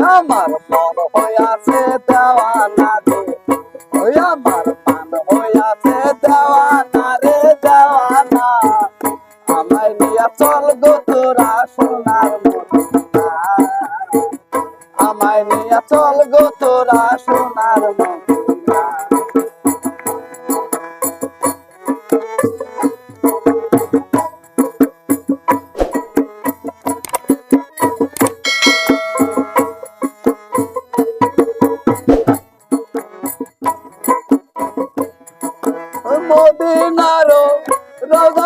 আমার মন হইয়াছে দেওয়ানা রে ওই আমার মন হইয়াছে দেওয়ানা রে দেওয়ানা। আমায় নিয়া চল গো তোরা সোনার মন আমায় নিয়া চল গো তোরা সোনার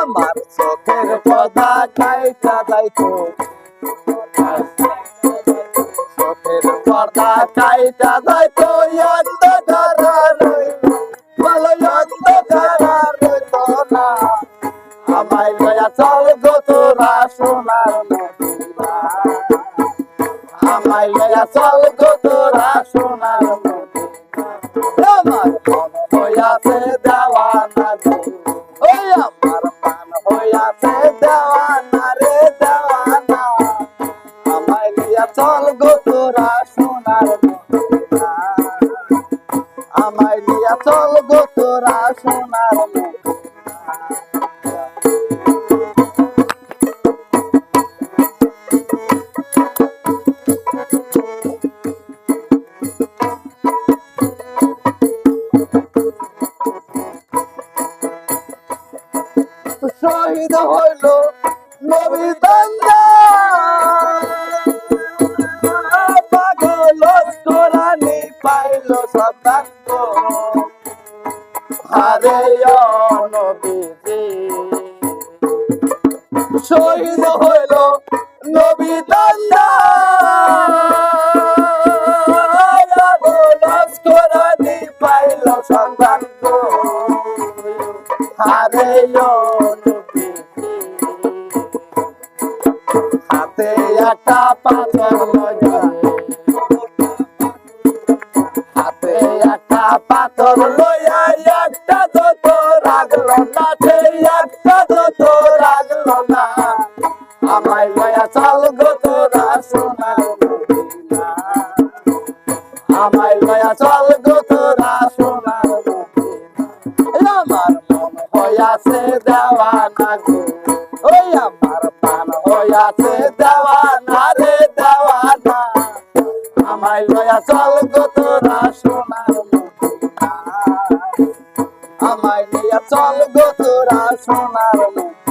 আমার চোখের পদা কাইটা যাইতো চোখের পর্দা কাইটা যাইতো অন্ধকার ভালো অন্ধকার রইতো না আমায় লয়া চল গো তোরা সোনার আমায় লয়া চল গো তোরা সোনার আমার মন হইয়াছে আমায় নিয়া চল গো তোরা সোনার শহীদ হইল নবী দাঙ্গা সদাঙ্গ হারে নবীজি শহীদ হইল নবী কোরআনি পাইল সদাঙ্গ হারে হাতে একটা পাথর হইয়াছে দেওয়ানা গো। ওই আমার পান হইয়াছে দেওয়ানা রে দেওয়ানা আমায় লয়া চল গো তোরা সোনার আমায় লয়া চল গো তোরা সোনার মদিনা।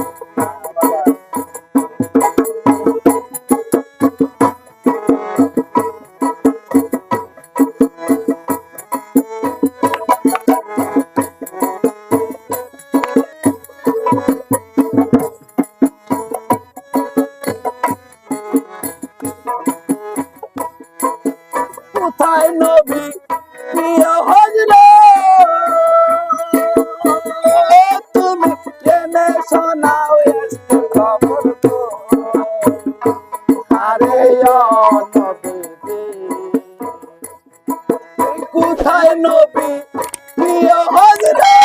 কোথায় নবী প্রিয় হজরে তুমি জেনে শোনাও খবর। আরে ও কোথায় নবী প্রিয় হজরে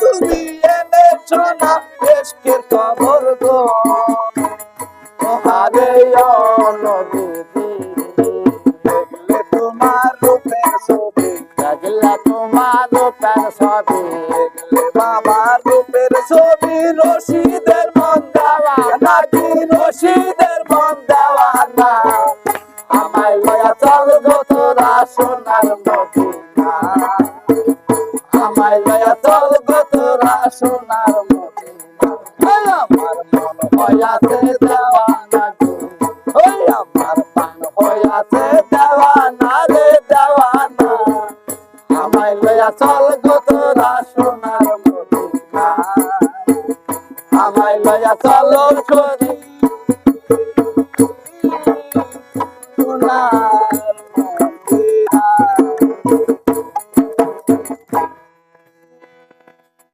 তুমি এনে শোনা এসকের খবর গো তোমার রূপের ছবি বাবার রূপের ছবি রশিদের মন দেওয়া নাকি রশিদের মন দেওয়া না আমায় লয়া চল গো তোরা সোনার মদিনা আমার মন হইয়াছে দেওয়ানা লয়া চল গো তোরা সোনার মদিনা আমায় লয়া চল